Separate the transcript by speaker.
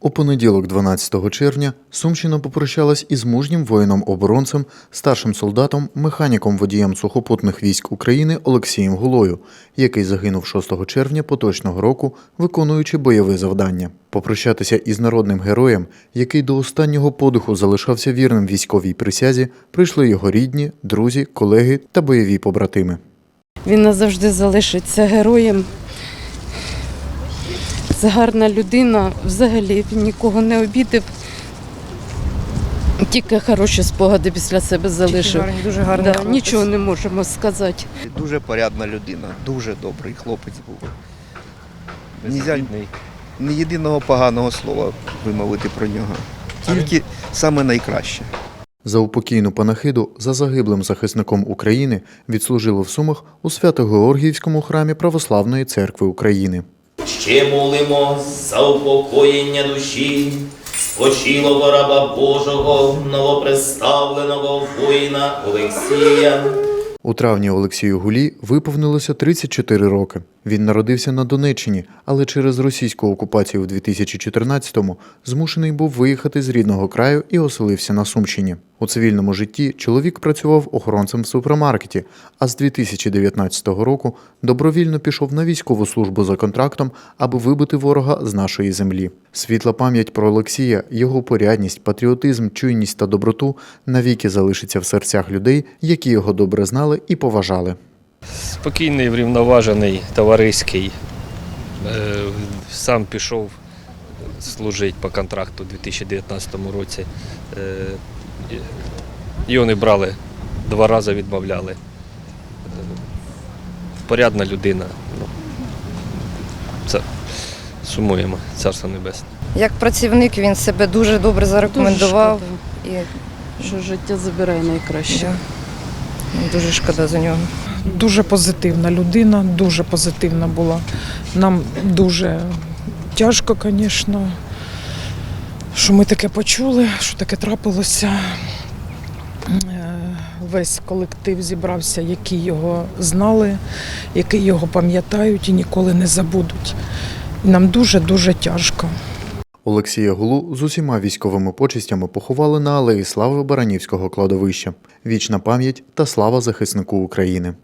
Speaker 1: У понеділок, 12 червня, Сумщина попрощалась із мужнім воїном-оборонцем, старшим солдатом, механіком водієм сухопутних військ України Олексієм Гулою, який загинув 6 червня поточного року, виконуючи бойове завдання. Попрощатися із народним героєм, який до останнього подиху залишався вірним військовій присязі, прийшли його рідні, друзі, колеги та бойові побратими.
Speaker 2: Він назавжди залишиться героєм. Це гарна людина, взагалі він нікого не обідав. Тільки хороші спогади після себе залишив.
Speaker 3: Гарний, дуже гарний
Speaker 2: Да,
Speaker 3: хлопець.
Speaker 2: нічого не можемо сказати.
Speaker 4: Дуже порядна людина, дуже добрий хлопець був. Нельзя ні єдиного поганого слова вимовити про нього. Тільки саме найкраще.
Speaker 1: За упокійну панахиду за загиблим захисником України відслужили в Сумах у Свято-Георгіївському храмі Православної церкви України.
Speaker 5: Ще молимо за упокоєння душі, спочилого раба Божого, новоприставленого воїна Олексія.
Speaker 1: У травні Олексію Гулі виповнилося 34 роки. Він народився на Донеччині, але через російську окупацію в 2014-му змушений був виїхати з рідного краю і оселився на Сумщині. У цивільному житті чоловік працював охоронцем в супермаркеті, а з 2019 року добровільно пішов на військову службу за контрактом, аби вибити ворога з нашої землі. Світла пам'ять про Олексія, його порядність, патріотизм, чуйність та доброту навіки залишиться в серцях людей, які його добре знали і поважали.
Speaker 6: Спокійний, врівноважений, товариський. Е, Сам пішов служити по контракту у 2019 році. Е, Його не брали, два рази відмовляли. Е, Порядна людина. Ну, Це сумуємо, царство небесне.
Speaker 3: Як працівник він себе дуже добре зарекомендував.
Speaker 2: Дуже
Speaker 3: І
Speaker 2: що життя забирає найкраще.
Speaker 3: да, дуже шкода за нього.
Speaker 7: Дуже позитивна людина, дуже позитивна була. Нам дуже тяжко, звісно, що ми таке почули, що таке трапилося. Е, Весь колектив зібрався, які його знали, які його пам'ятають і ніколи не забудуть. Нам дуже-дуже тяжко.
Speaker 1: Олексія Гулу з усіма військовими почистями поховали на алеї слави Баранівського кладовища. Вічна пам'ять та слава захиснику України.